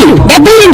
గురూజీ డెబ్బై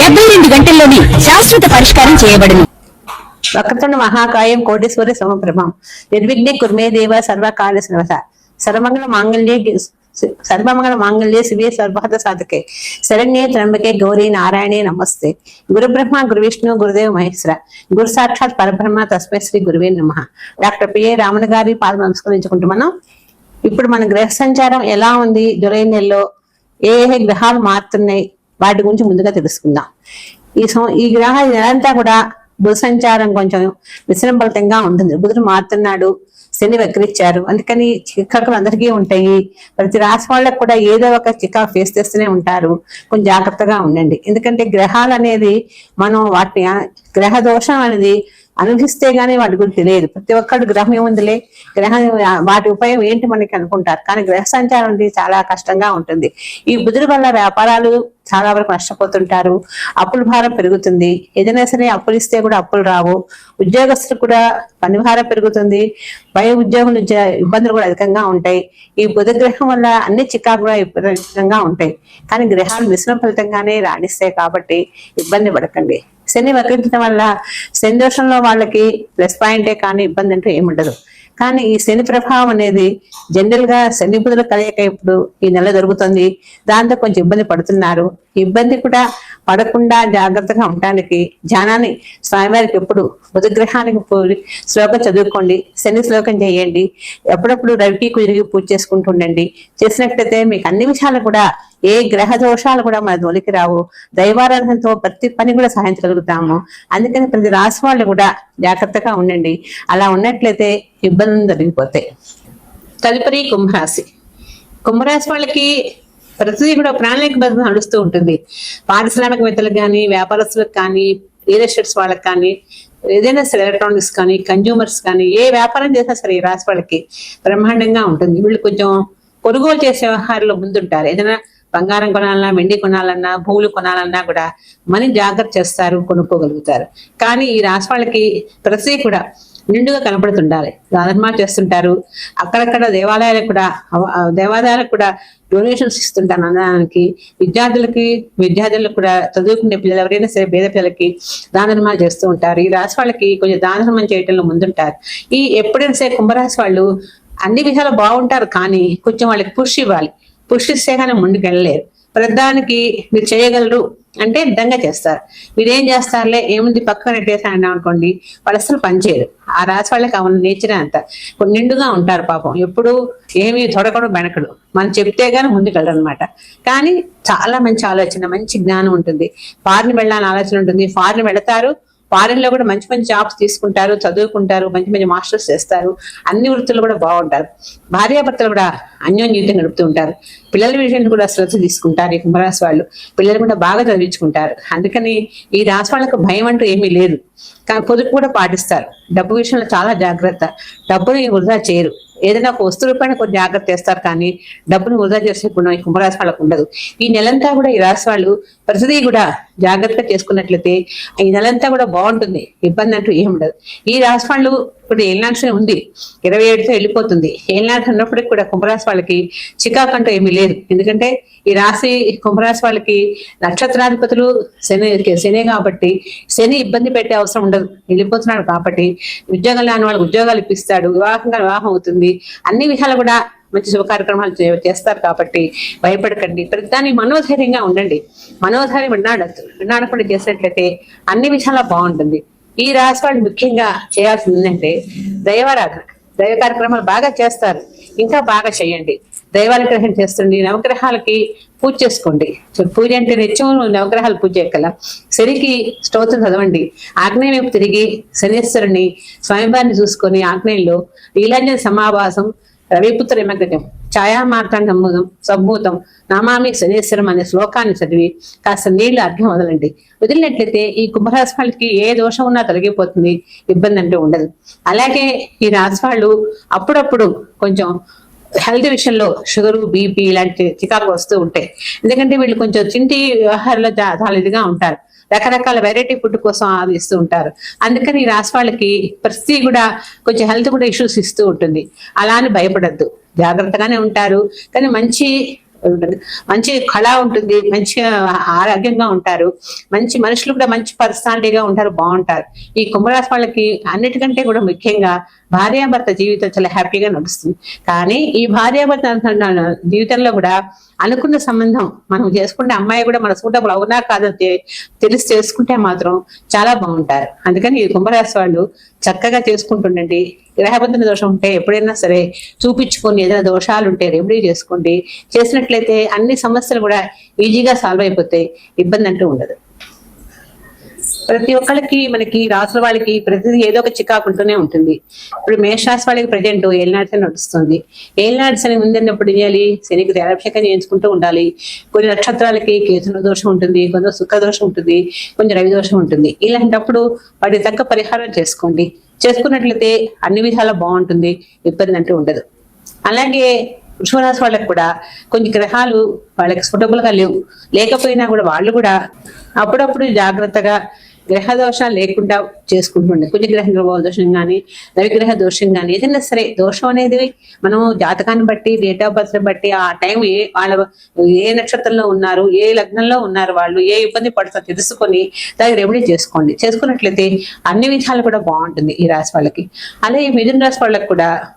డెబ్బై రెండు గంటల్లోనే శాశ్వత పరిష్కారం చేయబడును. వక్రతుండ మహాకాయం కోటేశ్వరి సమప్రభం నిర్విఘ్నే కుర్మే దేవ సర్వకాల సర్వత సర్వమంగళ మాంగళ్యే సర్వమంగళ మాంగళ్యే శివే సర్వహత సాధకే. శరణ్యే త్రంబకే గౌరీ నారాయణే నమస్తే. గురు బ్రహ్మ గురు విష్ణు గురుదేవ్ మహేశ్వర. గురు సాక్షాత్ పరబ్రహ్మ తస్మై శ్రీ గురువే నమ. డాక్టర్ పిఏ రామన్ గారి పాదం నమస్కరించుకుంటూ మనం ఇప్పుడు మన గ్రహ సంచారం ఎలా ఉంది? జులై నెలలో ఏ ఏ గ్రహాలు మారుతున్నాయి? వాటి గురించి ముందుగా తెలుసుకుందాం. ఈ ఈ గ్రహ నెలంతా కూడా బుధ సంచారం కొంచెం విశ్రంభలితంగా ఉంటుంది. బుధుడు మారుతున్నాడు శని వక్రిచ్చారు. అందుకని చికాకులు అందరికీ ఉంటాయి. ప్రతి రాశి వాళ్ళకు కూడా ఏదో ఒక చికాకు ఫేస్ చేస్తూనే ఉంటారు. కొంచెం జాగ్రత్తగా ఉండండి. ఎందుకంటే గ్రహాలు అనేది మనం వాటిని గ్రహ దోషం అనేది అనుభవిస్తే గానీ వాటి గురించి తెలియదు. ప్రతి ఒక్కడు గ్రహం ఏముందిలే? గ్రహం వాటి ఉపయోగం ఏంటి మనకి అనుకుంటారు. కానీ గ్రహ సంచారం అనేది చాలా కష్టంగా ఉంటుంది. ఈ బుధుడి వల్ల వ్యాపారాలు చాలా వరకు నష్టపోతుంటారు. అప్పుల భారం పెరుగుతుంది. ఏదైనా సరే అప్పులు ఇస్తే కూడా అప్పులు రావు. ఉద్యోగస్తులు కూడా పని భారం పెరుగుతుంది. భయ ఉద్యోగులు ఇబ్బందులు కూడా అధికంగా ఉంటాయి. ఈ బుధ గ్రహం వల్ల అన్ని చికాకు కూడా విపరీతంగా ఉంటాయి. కానీ గ్రహాలు మిశ్రమ ఫలితంగానే రాణిస్తాయి కాబట్టి ఇబ్బంది పడకండి. శని వక్రించడం వల్ల శని దోషంలో వాళ్ళకి ప్లస్ పాయింటే కానీ ఇబ్బంది అంటూ ఏముండదు. కానీ ఈ శని ప్రభావం అనేది జనరల్గా శని బుధుల కలయిక ఇప్పుడు ఈ నెల జరుగుతుంది. దాంతో కొంచెం ఇబ్బంది పడుతున్నారు. ఇబ్బంది కూడా పడకుండా జాగ్రత్తగా ఉండటానికి ధ్యానాన్ని స్వామివారికి ఎప్పుడు బుధగ్రహానికి పోయి శ్లోకం చదువుకోండి శని శ్లోకం చేయండి ఎప్పుడప్పుడు రవికి కుదిరిగి పూజ చేసుకుంటూ ఉండండి. చేసినట్లయితే మీకు అన్ని విషయాలు కూడా ఏ గ్రహ దోషాలు కూడా మన దొలికి రావు. దైవారాధనతో ప్రతి పని కూడా సాధించగలుగుతాము. అందుకని ప్రతి రాసి వాళ్ళు కూడా జాగ్రత్తగా ఉండండి. అలా ఉన్నట్లయితే ఇబ్బందులు జరిగిపోతాయి తదుపరి కుంభరాశి. కుంభరాశి వాళ్ళకి ప్రతిదీ కూడా ప్రణాళిక నడుస్తూ ఉంటుంది. పారిశ్రామికవేత్తలకు కానీ వ్యాపారస్తులకు కానీ రియల్ ఎస్టేట్స్ వాళ్ళకి కానీ ఏదైనా సరే ఎలక్ట్రానిక్స్ కానీ కన్జ్యూమర్స్ కానీ ఏ వ్యాపారం చేసినా సరే ఈ రాశి వాళ్ళకి బ్రహ్మాండంగా ఉంటుంది. వీళ్ళు కొంచెం కొనుగోలు చేసే వ్యవహారంలో ముందుంటారు. ఏదైనా బంగారం కొనాలన్నా వెండి కొనాలన్నా భూములు కొనాలన్నా కూడా మనీ జాగ్రత్త చేస్తారు కొనుక్కోగలుగుతారు. కానీ ఈ రాశి వాళ్ళకి ప్రతి కూడా నిండుగా కనపడుతుండాలి. ధర్మాలు చేస్తుంటారు. అక్కడక్కడ దేవాలయాలకు కూడా దేవాలయాలకు కూడా డొనేషన్స్ ఇస్తుంటారు అన్నదానికి విద్యార్థులకి విద్యార్థులకు కూడా చదువుకునే పిల్లలు ఎవరైనా సరే పేద పిల్లలకి దానధర్మాలు చేస్తూ ఉంటారు. ఈ రాశి వాళ్ళకి కొంచెం దానధర్మం చేయటంలో ముందుంటారు. ఈ ఎప్పుడైనా సరే కుంభరాశి వాళ్ళు అన్ని విధాలు బాగుంటారు కానీ కొంచెం వాళ్ళకి పుష్ ఇవ్వాలి. పుష్ ఇస్తే కానీ ముందుకు ప్రతిదానికి మీరు చేయగలరు అంటే దంగా చేస్తారు. మీరేం చేస్తారులే ఏముంది పక్కన నెట్టేసాను అనుకోండి వాళ్ళు అసలు పనిచేయరు ఆ రాశి వాళ్ళకి అవును నేచర్ అంత. కొన్ని నిండుగా ఉంటారు పాపం. ఎప్పుడు ఏమి తొడకడు బెనకడు మనం చెప్తే గానీ ముందుకెళ్ళరు అనమాట కానీ చాలా మంచి ఆలోచన మంచి జ్ఞానం ఉంటుంది. ఫారిన్ వెళ్ళాలని ఆలోచన ఉంటుంది. ఫారిన్ వెళతారు ఫారెన్లో కూడా మంచి మంచి జాబ్స్ తీసుకుంటారు చదువుకుంటారు మంచి మంచి మాస్టర్స్ చేస్తారు. అన్ని వృత్తులు కూడా బాగుంటారు. భార్యాభర్తలు కూడా అన్యోన్యూతం గడుపుతూ ఉంటారు. పిల్లల విషయంలో కూడా శ్రద్ధ తీసుకుంటారు ఈ కుంభరాశి వాళ్ళు. పిల్లలు కూడా బాగా చదివించుకుంటారు. అందుకని ఈ రాశి వాళ్ళకు భయం అంటూ ఏమీ లేదు. కానీ పొదుపు కూడా పాటిస్తారు. డబ్బు విషయంలో చాలా జాగ్రత్త. డబ్బుని వృధా చేయరు. ఏదైనా ఒక వస్తువుల పైన కొన్ని జాగ్రత్త చేస్తారు కానీ డబ్బును వృధా చేసే గుణం ఈ కుంభరాశి వాళ్ళకు ఉండదు. ఈ నెలంతా కూడా ఈ రాశి వాళ్ళు ప్రతిదీ కూడా జాగ్రత్తగా చేసుకున్నట్లయితే ఈ నెలంతా కూడా బాగుంటుంది. ఇబ్బంది అంటూ ఏమి ఉండదు. ఈ రాశి వాళ్ళు ఇప్పుడు ఏళ్ళనాటి ఉంది. ఇరవై ఏడుతో వెళ్ళిపోతుంది. ఏళ్ళనాటి ఉన్నప్పటికి కూడా కుంభరాశి వాళ్ళకి చికాకు అంటూ ఏమీ లేదు. ఎందుకంటే ఈ రాశి కుంభరాశి వాళ్ళకి నక్షత్రాధిపతులు శని శని కాబట్టి శని ఇబ్బంది పెట్టే అవసరం ఉండదు. వెళ్ళిపోతున్నాడు కాబట్టి ఉద్యోగం లేని వాళ్ళకి ఉద్యోగాలు ఇప్పిస్తాడు. వివాహంగా వివాహం అవుతుంది. అన్ని విషయాలు కూడా మంచి శుభ కార్యక్రమాలు చేస్తారు కాబట్టి భయపడకండి. ప్రతిదాన్ని మనోధైర్యంగా ఉండండి. మనోధైర్యం విన్నాడు విన్నాడకుండా చేసినట్లయితే అన్ని విషయాల బాగుంటుంది. ఈ రాశి వాళ్ళు ముఖ్యంగా చేయాల్సింది ఏంటంటే దైవారాధన. దైవ కార్యక్రమాలు బాగా చేస్తారు. ఇంకా బాగా చేయండి. దైవానుగ్రహం చేస్తుండి నవగ్రహాలకి పూజ చేసుకోండి. పూజ అంటే నిత్యం నవగ్రహాలు పూజ చేయగల శనికి స్తోత్రం చదవండి. ఆగ్నేయం వైపు తిరిగి శనేశ్వరుని స్వామివారిని చూసుకొని ఆగ్నేయంలో నీలాంజన సమావాసం రవిపుత్ర యమగజం ఛాయామార్తాండ సద్భూతం నామామి శనేశ్వరం అనే శ్లోకాన్ని చదివి కాస్త నీళ్ళు అర్థం వదలండి వదిలినట్లయితే ఈ కుంభరాశి ఏ దోషం ఉన్నా తొలగిపోతుంది ఇబ్బంది అంటూ ఉండదు. అలాగే ఈ రాజవాళ్ళు అప్పుడప్పుడు కొంచెం హెల్త్ విషయంలో షుగర్ బీపీ ఇలాంటి చికాకు వస్తూ ఉంటాయి. ఎందుకంటే వీళ్ళు కొంచెం చింటి వ్యవహారంలో చాలా ఇదిగా ఉంటారు. రకరకాల వెరైటీ ఫుడ్ కోసం ఆదిస్తూ ఉంటారు. అందుకని ఈ రాశి వాళ్ళకి ప్రతి కూడా కొంచెం హెల్త్ కూడా ఇష్యూస్ ఇస్తూ ఉంటుంది. అలా అని భయపడద్దు. జాగ్రత్తగానే ఉంటారు. కానీ మంచి మంచి కళ ఉంటుంది. మంచిగా ఆరోగ్యంగా ఉంటారు. మంచి మనుషులు కూడా మంచి పర్సనాలిటీగా ఉంటారు. బాగుంటారు. ఈ కుంభరాశి వాళ్ళకి అన్నిటికంటే కూడా ముఖ్యంగా భార్యాభర్త జీవితం చాలా హ్యాపీగా నడుస్తుంది. కానీ ఈ భార్యాభర్త జీవితంలో కూడా అనుకున్న సంబంధం. మనం చేసుకుంటే అమ్మాయి కూడా మన సూటబుల్ అవునా కాదో తెలిసి చేసుకుంటే మాత్రం చాలా బాగుంటారు. అందుకని ఈ కుంభరాశి వాళ్ళు చక్కగా చేసుకుంటుండండి. గ్రహబంధన దోషం ఉంటే ఎప్పుడైనా సరే చూపించుకొని ఏదైనా దోషాలు ఉంటే రెమెడీ చేసుకోండి. చేసినట్లయితే అన్ని సమస్యలు కూడా ఈజీగా సాల్వ్ అయిపోతాయి. ఇబ్బంది అంటూ ఉండదు. ప్రతి ఒక్కరికి మనకి రాసుల వాళ్ళకి ప్రతిదీ ఏదో ఒక చికాకు ఉంటూనే ఉంటుంది. ఇప్పుడు మేషరాశి వాళ్ళకి ప్రజెంట్ ఏలినాడ్స్ నడుస్తుంది. ఏలినాడ్స్ అని ఉందన్నప్పుడు ఏం చేయాలి? శనికి తేలాభిషేకం చేయించుకుంటూ ఉండాలి. కొన్ని నక్షత్రాలకి కేతున దోషం ఉంటుంది కొంత సుఖ దోషం ఉంటుంది కొంచెం రవి దోషం ఉంటుంది. ఇలాంటప్పుడు వాటికి తగ్గ పరిహారం చేసుకోండి. చేసుకున్నట్లయితే అన్ని విధాలా బాగుంటుంది ఇబ్బంది అంటూ ఉండదు. అలాగే వృషభరాశి వాళ్ళకి కూడా కొన్ని గ్రహాలు వాళ్ళకి suitable లేవు. లేకపోయినా కూడా వాళ్ళు కూడా అప్పుడప్పుడు జాగ్రత్తగా గ్రహ దోషాలు లేకుండా చేసుకుంటుండే. కుజ గ్రహ దోషం కానీ రవిగ్రహ దోషం కానీ ఏదైనా సరే దోషం అనేది మనం జాతకాన్ని బట్టి డేట్ ఆఫ్ బర్త్ బట్టి ఆ టైం ఏ వాళ్ళ ఏ నక్షత్రంలో ఉన్నారు ఏ లగ్నంలో ఉన్నారు వాళ్ళు ఏ ఇబ్బంది పడుతుందో తెలుసుకొని దానికి రెమెడీ చేసుకోండి. చేసుకున్నట్లయితే అన్ని విధాలు కూడా బాగుంటుంది ఈ రాశి వాళ్ళకి. అలాగే మిథున రాశి వాళ్ళకి కూడా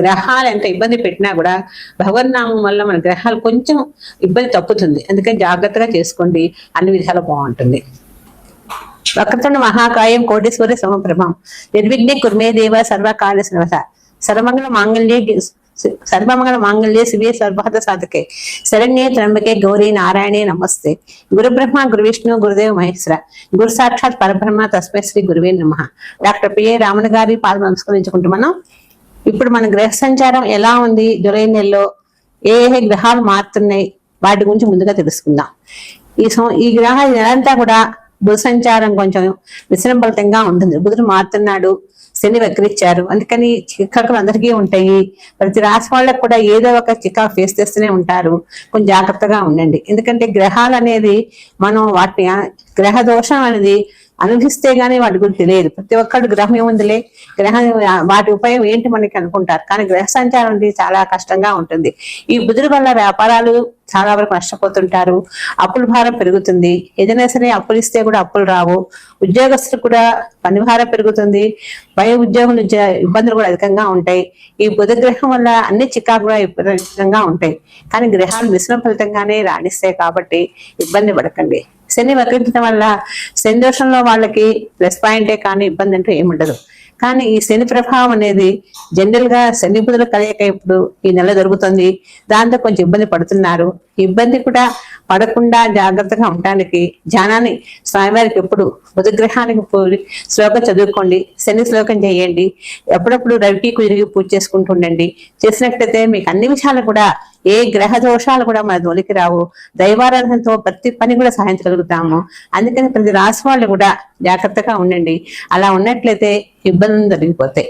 గ్రహాలు ఎంత ఇబ్బంది పెట్టినా కూడా భగవన్నామం వల్ల మన గ్రహాలు కొంచెం ఇబ్బంది తప్పుతుంది. అందుకని జాగ్రత్తగా చేసుకోండి. అన్ని విధాలు బాగుంటుంది. వక్రతుండ మహాకాయం కోటేశ్వరి సమప్రభం నిర్విఘ్నే కుర్మే దేవ సర్వకార్య సర్వస. సర్వమంగళ మాంగళ్యే సర్వమంగళ మాంగళ్యే శివే సర్వహత సాధకే. శరణ్యే త్రంబకే గౌరీ నారాయణే నమస్తే. గురుబ్రహ్మ గురువిష్ణు గురు విష్ణు మహేశ్వర. గురు సాక్షాత్ పరబ్రహ్మ తస్మై శ్రీ గురువే నమ. డాక్టర్ పిఏ రామన్ గారి పాద నమస్కరించుకుంటూ మనం ఇప్పుడు మన గ్రహ సంచారం ఎలా ఉంది? జులై నెలలో ఏ ఏ గ్రహాలు మారుతున్నాయి? వాటి గురించి ముందుగా తెలుసుకుందాం. ఈ సో ఈ గ్రహ నెలంతా కూడా బుధ సంచారం కొంచెం విశ్రంభలితంగా ఉంటుంది. బుధుడు మారుతున్నాడు. శని వక్రించారు అందుకని చికాకులు అందరికీ ఉంటాయి. ప్రతి రాశి వాళ్ళకు కూడా ఏదో ఒక చికాకు ఫేస్ చేస్తూనే ఉంటారు. కొంచెం జాగ్రత్తగా ఉండండి. ఎందుకంటే గ్రహాలు అనేది మనం వాటిని గ్రహ దోషం అనేది అనుభవిస్తే గానీ వాటి గురించి తెలియదు. ప్రతి ఒక్కడు గ్రహం ఏముందిలే? గ్రహం వాటి ఉపయోగం ఏంటి మనకి అనుకుంటారు. కానీ గ్రహ సంచారం అనేది చాలా కష్టంగా ఉంటుంది. ఈ బుధుడు వల్ల వ్యాపారాలు చాలా వరకు నష్టపోతుంటారు. అప్పుల భారం పెరుగుతుంది. ఏదైనా సరే అప్పులు ఇస్తే కూడా అప్పులు రావు. ఉద్యోగస్తులు కూడా పని భారం పెరుగుతుంది. భయ ఉద్యోగులు ఇబ్బందులు కూడా అధికంగా ఉంటాయి. ఈ బుధ గ్రహం వల్ల అన్ని చికాకు కూడా విపరీతంగా ఉంటాయి. కానీ గ్రహాలు మిశ్రమ ఫలితంగానే రాణిస్తాయి కాబట్టి ఇబ్బంది పడకండి. శని వక్రించడం వల్ల శని దోషంలో వాళ్ళకి ప్లస్ పాయింటే కానీ ఇబ్బంది అంటూ ఏముండదు. కానీ ఈ శని ప్రభావం అనేది జనరల్గా శని బుధుల కలయిక ఇప్పుడు ఈ నెల జరుగుతుంది. దాంతో కొంచెం ఇబ్బంది పడుతున్నారు. ఇబ్బంది కూడా పడకుండా జాగ్రత్తగా ఉండడానికి ధ్యానాన్ని స్వామివారికి ఎప్పుడు బుధగ్రహానికి శ్లోకం చదువుకోండి శని శ్లోకం చేయండి. ఎప్పుడప్పుడు రవికి కుదిరిగి పూజ చేసుకుంటుండండి చేసినట్లయితే మీకు అన్ని విషయాలు కూడా ఏ గ్రహ దోషాలు కూడా మన దొలికి రావు. దైవారాధనతో ప్రతి పని కూడా సాధించగలుగుతాము అందుకని ప్రతి రాసి వాళ్ళు కూడా జాగ్రత్తగా ఉండండి. అలా ఉన్నట్లయితే ఇబ్బందులు జరిగిపోతాయి